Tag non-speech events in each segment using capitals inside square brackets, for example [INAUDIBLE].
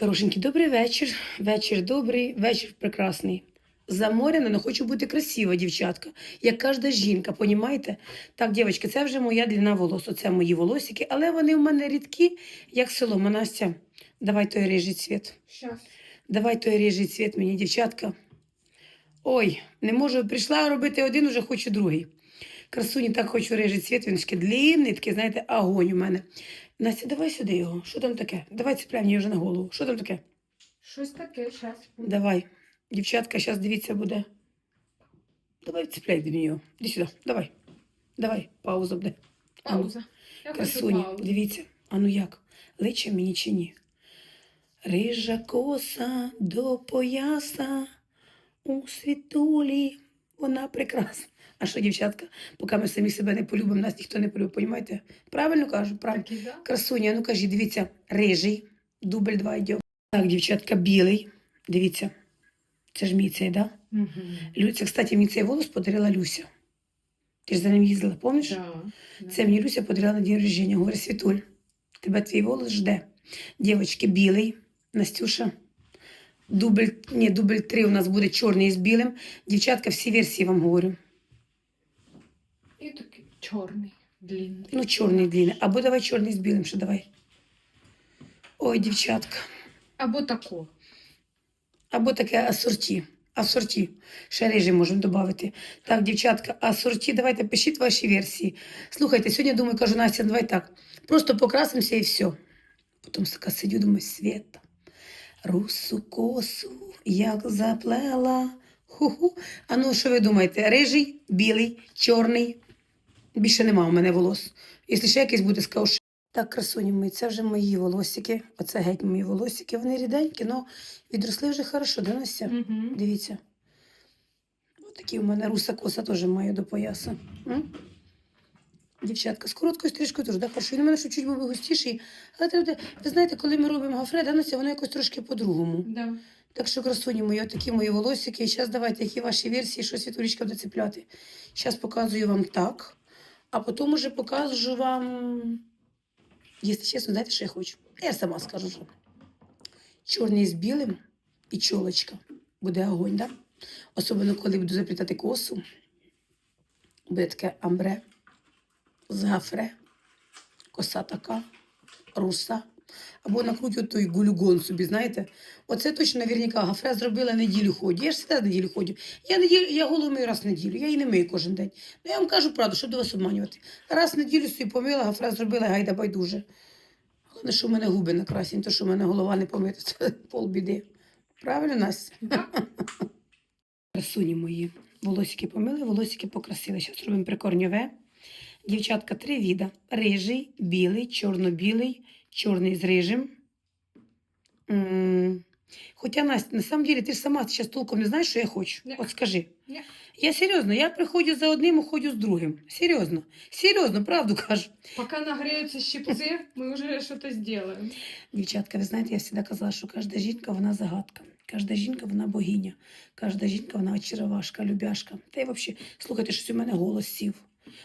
Хорошенький, добрий вечір. Вечір добрий, вечір прекрасний. Заморяна, але хочу бути красива, дівчатка, як кожна жінка, понімаєте? Так, дівчатки, це вже моя длина волос, оце мої волосики, але вони в мене рідкі, як солома. Настя, давай той рижий цвіт. Щас. Давай той рижий цвіт мені, дівчатка. Ой, не можу, прийшла робити один, уже хочу другий. Красуні так хочу рижий цвіт, він такий длинний, такий, знаєте, огонь у мене. Настя, давай сюди його. Що там таке? Давай цепляй мені вже на голову. Що там таке? Щось таке, щас. Давай. Дівчатка, зараз дивіться буде. Давай цепляй до нього. Іди сюди, давай. Давай, пауза буде. Ану, Пауза. Я хочу Красуні, паузу. дивіться. А ну як? Личе мені чи ні? Рижа коса до пояса у світулі. Вона прекрасна. А що, дівчатка, поки ми самі себе не полюбимо, нас ніхто не полюбить, понімаєте? Правильно кажу? Правильно. Такі, да? Красуня, ну кажіть, дивіться, рижий, дубль два йде. Так, дівчатка, білий. Дивіться. Це ж мій цей, да? Мгм. Люся, кстати, мені цей волос подарила Люся. Ти ж за ним їздила, пам'ятаєш? Да, да. Це мені Люся подарила на день рождения. Говорить, Світуль, тебе твій волос жде. Дівчатки, білий, Настюша. Дубль, ні, дубль три у нас буде чорний з білим. Дівчатка, всі версії вам говорю. І такий чорний, длинний. Ну, чорний длинний. Або давай чорний з білим, що давай. Ой, дівчатка. Або тако. Або таке асорті. Асорті. Ще рижі можемо додати. Так, дівчатка, асорті, давайте пишіть ваші версії. Слухайте, сьогодні думаю, кажу, Настя, давай так. Просто покрасимося і все. Потім така сидю, думаю, Света, русу косу, як заплела. Ху-ху. А ну, що ви думаєте? Рижий, білий, чорний. Більше нема у мене волос. Якщо ще якийсь буде, скажу, що так, красуні мої, це вже мої волосики. Оце геть мої волосики. Вони ріденькі, але відросли вже хорошо. Да, Настя? Угу. Дивіться. Ось такі у мене руса коса теж має до пояса. М? Дівчатка, з короткою стрижкою теж, да, хорошо. Він у мене ще чуть був густіший. Але треба, ви знаєте, коли ми робимо гафре, да, Настя, воно якось трошки по-другому. Да. Так що, красуні мої, отакі мої волосики. Зараз давайте, які ваші версії, що світулічка буде цепляти. Зараз показую вам так, а потім уже покажу вам, якщо чесно, знаєте, що я хочу? Я сама скажу, що чорний з білим і чолочка. Буде огонь, да? Особливо, коли буду заплітати косу. Буде таке амбре з гафре, коса така, руса. Або накрутю той гулюгон собі, знаєте. Оце точно наверняка гафре зробила неділю ходжу. Я ж завжди неділю ходжу. Я, неділю, я голову мию раз в неділю, я її не мию кожен день. Ну я вам кажу правду, щоб до вас обманювати. Раз в неділю собі помила, гафре зробила, гайда байдуже. Головне, що в мене губи накрасні, то що в мене голова не помита, це полбіди. Правильно, Настя? Красуні мої. Волосики помили, волосики покрасили. Зараз робимо прикорньове. Дівчатка, три віда. Рижий, білий, чорно-білий, чорний з рижим. Хоча, Настя, на самом деле, ти ж сама зараз толком не знаєш, що я хочу. Ні. От скажи. Ні. Я серйозно, я приходжу за одним, уходжу з другим. Серйозно. Серйозно, правду кажу. Поки нагріються щипці, ми вже щось зробимо. Дівчатка, ви знаєте, я завжди казала, що кожна жінка вона загадка. Кожна жінка вона богиня. Кожна жінка вона очаровашка, любяшка. Та й взагалі, слухайте, щось у мене голос сів.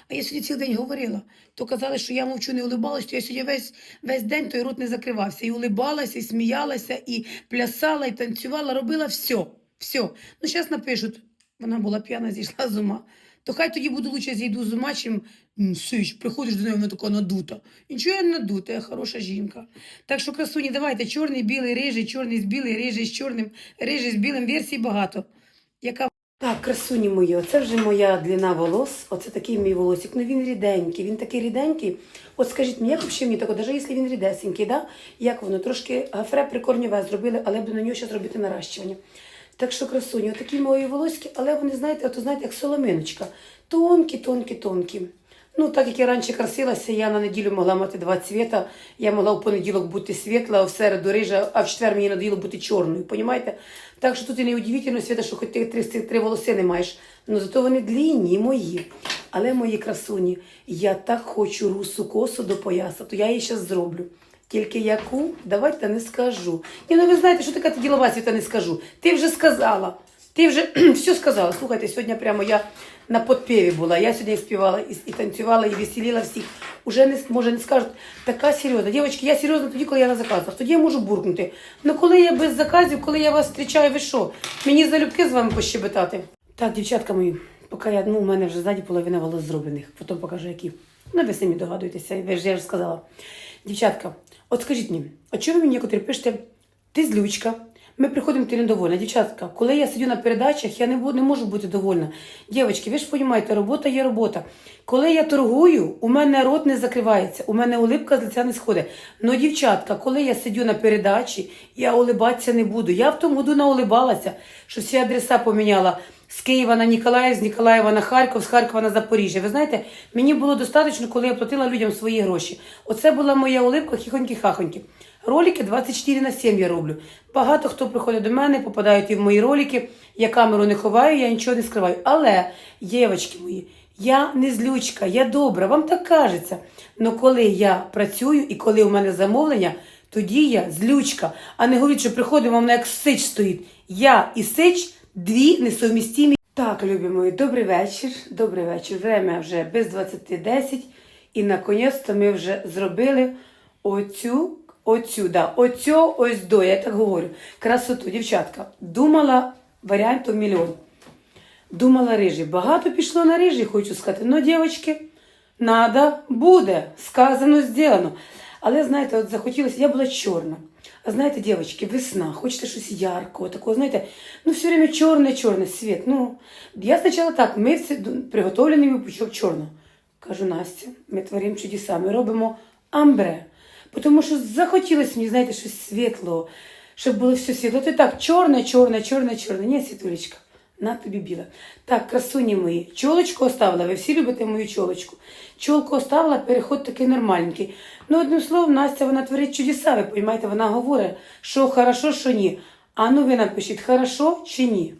А я сьогодні цілий день говорила, то казали, що я мовчу, не улибалась, то я сьогодні весь, весь день той рот не закривався. І улибалася, і сміялася, і плясала, і танцювала, робила все. все. Ну, зараз напишуть, вона була п'яна, зійшла з ума. То хай тоді буду лучше зійду з ума, чим сич, приходиш до неї, вона така надута. Нічого я не надута, я хороша жінка. Так що, красуні, давайте чорний, білий, рижий, чорний з білий, рижий з чорним, рижий з білим, версій багато. Яка так, красуні мої, оце вже моя длина волос, оце такий мій волосик. Ну він ріденький, він такий ріденький. От скажіть мені, як взагалі мені тако, навіть якщо він рідесенький, да? як воно? Трошки гафре прикорньове зробили, але буду на нього ще зробити наращування. Так що красуні, отакі мої волоски, але вони, знаєте, ото знаєте, як соломиночка. Тонкі, тонкі, тонкі. Ну, так як я раніше красилася, я на неділю могла мати два цвіта. Я могла в понеділок бути світла, в середу рижа, а в четвер мені надоїло бути чорною. Понімаєте? Так що тут і не удивительно, Свята, що хоч ти три, три волоси не маєш. Ну зато вони длінні, мої. Але мої красуні, я так хочу русу косу до пояса, то я її зараз зроблю. Тільки яку, давайте не скажу. Ні, ну ви знаєте, що така ділова світа не скажу. Ти вже сказала. Ти вже [CLEARS THROAT] все сказала. Слухайте, сьогодні прямо я на подпіві була. Я сьогодні і співала, і, і танцювала, і веселіла всіх. Уже не, може не скажуть, така серйозна. Дівчатки, я серйозна тоді, коли я на заказах. Тоді я можу буркнути. Ну коли я без заказів, коли я вас зустрічаю, ви що? Мені залюбки з вами пощебетати. Так, дівчатка мої, поки я, ну, у мене вже ззаді половина волос зроблених. Потім покажу, які. Ну, ви самі догадуєтеся, ви ж я ж сказала. Дівчатка, от скажіть мені, а чого ви мені некоторі пишете, ти злючка, ми приходимо, ти недовольна. Дівчатка, коли я сидю на передачах, я не, буду, не можу бути довольна. Дівчатки, ви ж розумієте, робота є робота. Коли я торгую, у мене рот не закривається, у мене улипка з лиця не сходить. Ну, дівчатка, коли я сидю на передачі, я улибатися не буду. Я в тому году наулибалася, що всі адреса поміняла. З Києва на Ніколаїв, з Ніколаєва на Харків, з Харкова на Запоріжжя. Ви знаєте, мені було достатньо, коли я платила людям свої гроші. Оце була моя улипка, хіхоньки-хахоньки. Ролики 24 на 7 я роблю. Багато хто приходить до мене, попадають і в мої ролики. Я камеру не ховаю, я нічого не скриваю. Але, дівчатки мої, я не злючка, я добра, вам так кажеться. Но коли я працюю і коли у мене замовлення, тоді я злючка. А не говоріть, що приходимо, вона як сич стоїть. Я і сич дві несовмістимі. Так, любі мої, добрий вечір. Добрий вечір. Время вже без 20.10. І наконець-то ми вже зробили оцю, оцю, да, оцю ось до, я так говорю. Красоту, дівчатка. Думала варіантів мільйон. Думала рижі. Багато пішло на рижі, хочу сказати. Ну, дівчатки, надо, буде. Сказано, зроблено. Але знаєте, от захотілося, я була чорна. А знаєте, дівчатки, весна, хочете щось яркого, такого, знаєте, ну все время чорне, чорне, світ. Ну, я спочатку так, ми всі приготовлений випучок чорного. Кажу, Настя, ми творимо чудеса, ми робимо амбре. Тому що захотілося мені, знаєте, щось світлого, щоб було все світло. Ти так, чорне, чорне, чорне, чорне. Ні, світулечка, на тобі біла. Так, красуні мої, чолочку оставила, ви всі любите мою чолочку. Чолку оставила, переход такий нормальненький. Ну, одним словом, Настя, вона творить чудеса, ви розумієте, вона говорить, що хорошо, що ні. А ну ви напишіть, хорошо чи ні.